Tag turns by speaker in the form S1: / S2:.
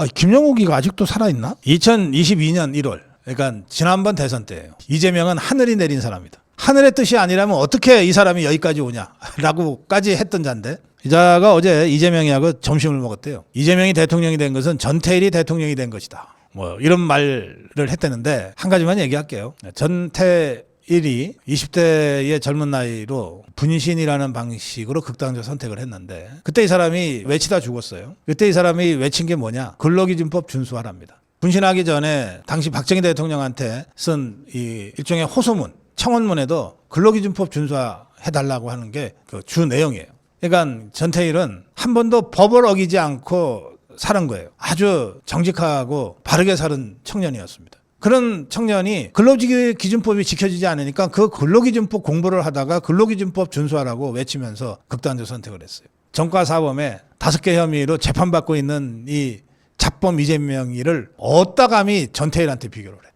S1: 아, 김영욱이가 아직도 살아있나? 2022년 1월, 그러니까 지난번 대선 때예요. 이재명은 하늘이 내린 사람이다. 하늘의 뜻이 아니라면 어떻게 이 사람이 여기까지 오냐라고까지 했던 자인데 기자가 어제 이재명이하고 점심을 먹었대요. 이재명이 대통령이 된 것은 전태일이 대통령이 된 것이다. 뭐 이런 말을 했다는데 한 가지만 얘기할게요. 전태 일이 20대의 젊은 나이로 분신이라는 방식으로 극단적 선택을 했는데 그때 이 사람이 외치다 죽었어요. 그때 이 사람이 외친 게 뭐냐? 근로기준법 준수하랍니다. 분신하기 전에 당시 박정희 대통령한테 쓴 이 일종의 호소문, 청원문에도 근로기준법 준수해달라고 하는 게 그 주 내용이에요. 그러니까 전태일은 한 번도 법을 어기지 않고 살은 거예요. 아주 정직하고 바르게 사는 청년이었습니다. 그런 청년이 근로기준법이 지켜지지 않으니까 그 근로기준법 공부를 하다가 근로기준법 준수하라고 외치면서 극단적 선택을 했어요. 정과 사범에 다섯 개 혐의로 재판받고 있는 이 잡범 이재명이를 어따 감히 전태일한테 비교를 해.